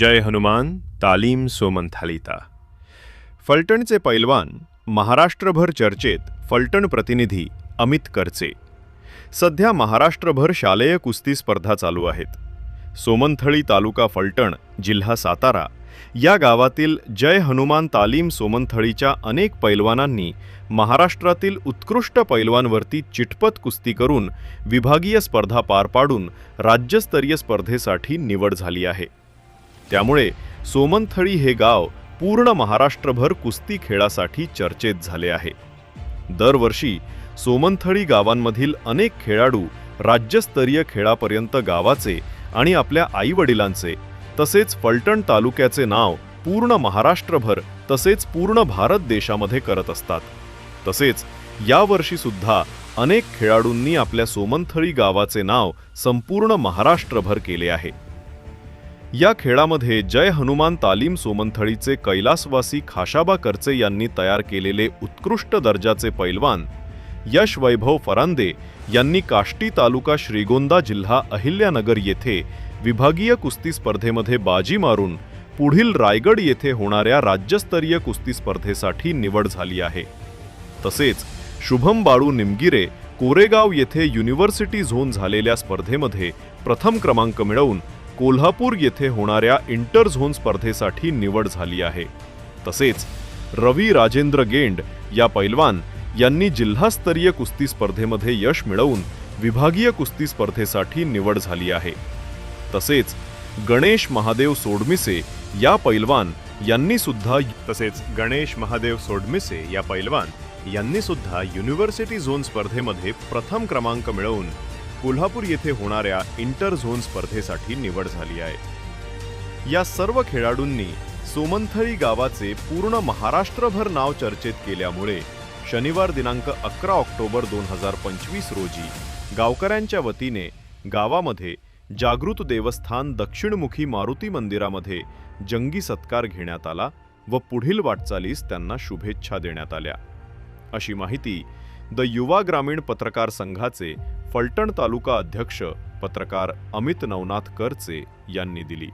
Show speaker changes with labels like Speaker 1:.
Speaker 1: जय हनुमान तालीम सोमंथालिता फलटणचे पैलवान महाराष्ट्रभर चर्चेत फलटण प्रतिनिधी अमित करचे. सध्या महाराष्ट्रभर शालेय कुस्ती स्पर्धा चालू आहेत. सोमंथळी तालुका फलटण जिल्हा सातारा या गावातील जय हनुमान तालीम सोमंथळीच्या अनेक पैलवानांनी महाराष्ट्रातील उत्कृष्ट पैलवानवरती चिटपट कुस्ती करून विभागीय स्पर्धा पार पाडून राज्यस्तरीय स्पर्धेसाठी निवड झाली आहे. त्यामुळे सोमनथळी हे गाव पूर्ण महाराष्ट्रभर कुस्ती खेळासाठी चर्चेत झाले आहे. दरवर्षी सोमनथळी गावांमधील अनेक खेळाडू राज्यस्तरीय खेळापर्यंत गावाचे आणि आपल्या आईवडिलांचे तसेच फलटण तालुक्याचे नाव पूर्ण महाराष्ट्रभर तसेच पूर्ण भारत देशामध्ये करत असतात. तसेच यावर्षीसुद्धा अनेक खेळाडूंनी आपल्या सोमनथळी गावाचे नाव संपूर्ण महाराष्ट्रभर केले आहे. या खेळामध्ये जय हनुमान तालीम सोमनथळीचे कैलासवासी खाशाबा करचे यांनी तयार केलेले उत्कृष्ट दर्जाचे पैलवान यश वैभव फरांदे यांनी काष्टी तालुका श्रीगोंदा जिल्हा अहिल्यानगर येथे विभागीय कुस्ती स्पर्धेमध्ये बाजी मारून पुढील रायगड येथे होणाऱ्या राज्यस्तरीय कुस्ती स्पर्धेसाठी निवड झाली आहे. तसेच शुभम बाळू निमगिरे कोरेगाव येथे युनिव्हर्सिटी झोन झालेल्या स्पर्धेमध्ये प्रथम क्रमांक मिळवून कोल्हापूर येथे होणाऱ्या इंटर झोन स्पर्धेसाठी निवड झाली आहे. तसेच रवी राजेंद्र गेंड या पैलवान यांनी जिल्हास्तरीय कुस्ती स्पर्धेमध्ये यश मिळवून विभागीय कुस्ती स्पर्धेसाठी निवड झाली आहे. तसेच गणेश महादेव सोडमिसे या पैलवान यांनी सुद्धा तसेच गणेश महादेव सोडमिसे या पैलवान यांनी सुद्धा युनिव्हर्सिटी झोन स्पर्धेमध्ये प्रथम क्रमांक मिळवून कोल्हापूर येथे होणाऱ्या इंटर झोन स्पर्धेसाठी निवड झाली आहे. या सर्व खेळाडूंनी सोमंथळी गावाचे पूर्ण महाराष्ट्रभर नाव चर्चेत केल्यामुळे शनिवार दिनांक अकरा ऑक्टोबर दोन हजार पंचवीस रोजी गावकऱ्यांच्या वतीने गावामध्ये जागृत देवस्थान दक्षिणमुखी मारुती मंदिरामध्ये जंगी सत्कार घेण्यात आला व पुढील वाटचालीस त्यांना शुभेच्छा देण्यात आल्या. अशी माहिती द युवा ग्रामीण पत्रकार संघाचे फलटण तालुका अध्यक्ष पत्रकार अमित नवनाथ करचे यांनी दिली.